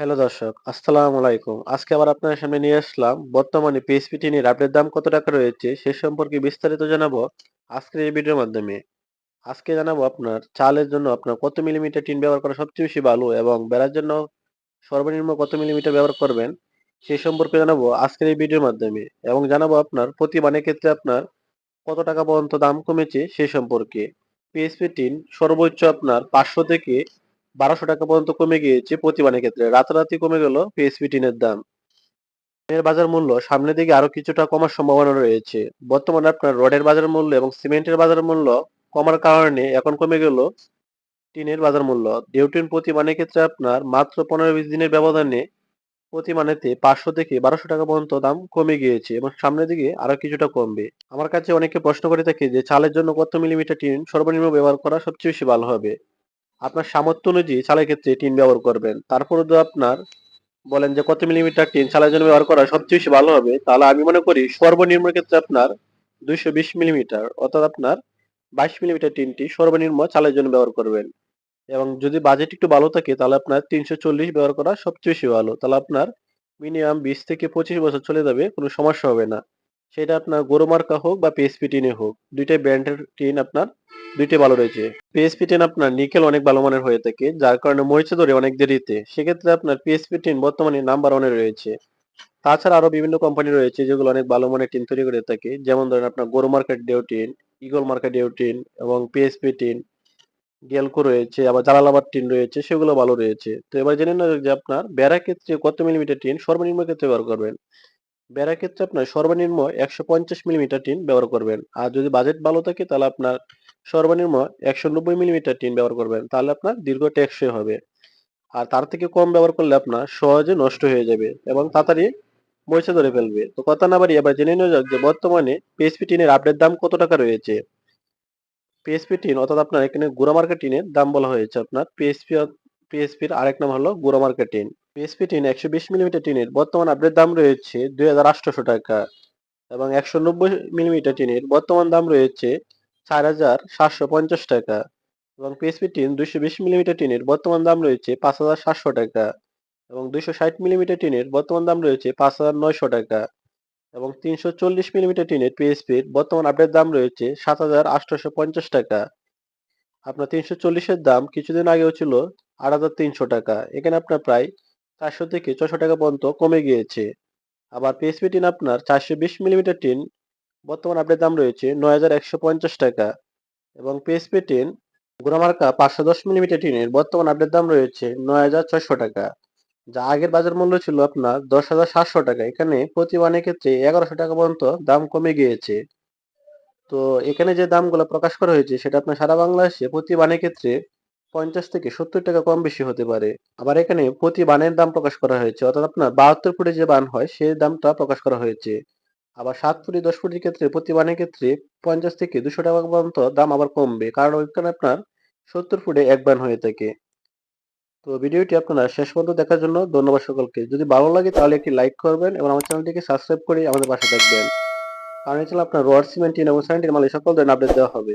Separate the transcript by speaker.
Speaker 1: Hello দর্শক, আসসালামু আলাইকুম। আজকে আবার আপনাদের সামনে নিয়ে আসলাম বর্তমানে পিএসপি টিনের আপডেট দাম কত টাকা রয়েছে সে সম্পর্কে বিস্তারিত জানাব আজকের এই ভিডিওর মাধ্যমে। আজকে জানাব আপনার চালের জন্য আপনার কত মিলিমিটার টিন ব্যবহার করা সবচেয়ে বেশি ভালো এবং বেড়ার জন্য সর্বনিম্ন কত মিলিমিটার ব্যবহার করবেন সেই সম্পর্কে জানাব আজকের এই ভিডিওর মাধ্যমে এবং জানাব আপনার প্রতি বানের ক্ষেত্রে আপনার কত টাকা পর্যন্ত দাম কমেছে সে সম্পর্কে। পিএসপি টিন সর্বোচ্চ আপনার ৫০০ থেকে ১২০০ টাকা পর্যন্ত কমে গিয়েছে প্রতিমানের ক্ষেত্রে। রাতারাতি কমে গেল পিএসপি টিনের দাম। টিনের বাজার মূল্য সামনের দিকে আরও কিছুটা কমার সম্ভাবনা রয়েছে। বর্তমানে আপনার রডের বাজার মূল্য এবং সিমেন্টের বাজার মূল্য কমার কারণে এখন কমে গেল টিনের বাজার মূল্য। ডিউটিন প্রতি মানের ক্ষেত্রে আপনার মাত্র ১৫-২০ দিনের ব্যবধানে প্রতি মানেতে ৫০০ থেকে বারোশো টাকা পর্যন্ত দাম কমে গিয়েছে এবং সামনের দিকে আরও কিছুটা কমবে। আমার কাছে অনেকে প্রশ্ন করে থাকে যে চালের জন্য কত মিলিমিটার টিন সর্বনিম্ন ব্যবহার করা সবচেয়ে বেশি ভালো হবে? আপনার সামর্থ্য অনুযায়ী চালের ক্ষেত্রে টিন ব্যবহার করবেন। তারপরে যদি আপনার বলেন যে কত মিলিমিটার টিন চালের জন্য ব্যবহার করা সবচেয়ে বেশি ভালো হবে, তাহলে আমি মনে করি সর্বনিম্ন ক্ষেত্রে আপনার ২২০ মিলিমিটার অর্থাৎ আপনার ২২ মিলিমিটার টিনটি সর্বনিম্ন চালের জন্য ব্যবহার করবেন। এবং যদি বাজেট একটু ভালো থাকে তাহলে আপনার ৩৪০ ব্যবহার করা সবচেয়ে বেশি ভালো। তাহলে আপনার মিনিমাম ২০ থেকে ২৫ বছর চলে যাবে, কোনো সমস্যা হবে না। সেটা আপনার গরু মার্কা হোক বা পিএসপি টিনে হোক, দুইটাই ব্র্যান্ডের টিন আপনার ২ টাই ভালো রয়েছে। পিএসপি টিন আপনার নিকেল অনেক ভালো মানের হয়ে থাকে, যার কারণে মরিচা ধরে অনেক দেরিতে। সেক্ষেত্রে আপনার পিএসপি টিন বর্তমানে নাম্বার ওয়ানে রয়েছে। তাছাড়া আরও বিভিন্ন কোম্পানি রয়েছে যেগুলো অনেক ভালো মানের টিন তৈরি করে থাকে। যেমন ধরেন আপনার গরু মার্কা ডিওটিন, ঈগল মার্কা ডিওটিন এবং পিএসপি টিন, গেলকো রয়েছে, আবার জালালাবাদ টিন রয়েছে, সেগুলো ভালো রয়েছে। তো এবার জেনে নেওয়া যে আপনার বেড়ার ক্ষেত্রে কত মিলিমিটার টিন সর্বনিম্ন ক্ষেত্রে ব্যবহার করবেন। বেড়ার ক্ষেত্রে আপনার সর্বনিম্ন ১৫০ মিলিমিটার টিন ব্যবহার করবেন। আর যদি বাজেট ভালো থাকে তাহলে আপনার সর্বনিম্ন ১৯০ মিলিমিটার টিন ব্যবহার করবেন। তাহলে আপনার দীর্ঘ টেকসই হবে। আর তার থেকে কম ব্যবহার করলে আপনার সহজে নষ্ট হয়ে যাবে এবং তাড়াতাড়ি মরিচা ধরে ফেলবে। তো কথা না বাড়িয়ে এবার জেনে নেওয়া যাক যে বর্তমানে পিএসপি টিনের আপডেট দাম কত টাকা রয়েছে। পিএসপি টিন অর্থাৎ আপনার এখানে গুঁড়া মার্কা টিনের দাম বলা হয়েছে আপনার পিএসপি পিএসপির আরেক নাম হলো গুঁড়া মার্কা টিন। পিএসপি টিন ১২০ মিলিমিটার টিনের বর্তমান আপডেট দাম রয়েছে ২৮০০ টাকা এবং ১৯০ মিলিমিটার টিনের বর্তমান দাম রয়েছে ৪৭৫০ টাকা এবং পিএসপি টিন ২২০ মিলিমিটার টিনের বর্তমান দাম রয়েছে ৫৭০০ টাকা এবং ২৬০ মিলিমিটার টিনের বর্তমান দাম রয়েছে ৫৯০০ টাকা এবং ৩৪০ মিলিমিটার টিনের পিএসপির বর্তমান আপডেট দাম রয়েছে ৭৮৫০ টাকা। আপনার ৩৪০ এর দাম কিছুদিন আগেও ছিল ৮৩০০ টাকা। এখানে আপনার প্রায় ৪০০ থেকে ৬০০ টাকা পর্যন্ত কমে গিয়েছে। আবার পিএসপি টিন আপনার ৪২০ মিলিমিটার টিন বর্তমান আপডেট দাম রয়েছে ৯১৫০ টাকা এবং পিএসপি টিন গুঁড়া মার্কা ৫১০ মিলিমিটার টিনের বর্তমান আপডেট দাম রয়েছে ৯৬০০ টাকা। যা আগের বাজার মূল্য ছিল আপনার ১০৭০০ টাকা। এখানে প্রতি বানের ক্ষেত্রে এগারোশো টাকা পর্যন্ত দাম কমে গিয়েছে। তো এখানে যে দামগুলো প্রকাশ করা হয়েছে, সেটা আপনার সারা বাংলাদেশে প্রতি বানের ক্ষেত্রে ৫০ থেকে ৭০ টাকা কম বেশি হতে পারে। আবার এখানে প্রতি বানের দাম প্রকাশ করা হয়েছে, অর্থাৎ আপনার ৭২ ফুটে যে বান হয়, সেই দামটা প্রকাশ করা হয়েছে। আবার সাত ফুটি ১০ ফুটের ক্ষেত্রে প্রতি বানের ক্ষেত্রে ৫০ থেকে দুশো টাকা পর্যন্ত দাম আবার কমবে। কারণ ওইখানে আপনার ৭০ ফুটে এক বান হয়ে থাকে। তো ভিডিওটি আপনারা শেষ পর্যন্ত দেখার জন্য ধন্যবাদ সকলকে। যদি ভালো লাগে তাহলে একটি লাইক করবেন এবং আমার চ্যানেলটিকে সাবস্ক্রাইব করে আমাদের পাশে থাকবেন। কারণ এই চ্যানেল আপনার রড, সিমেন্ট, টিন এবং স্যানিটারি মালিক সকল ধরনের আপডেট দেওয়া হবে।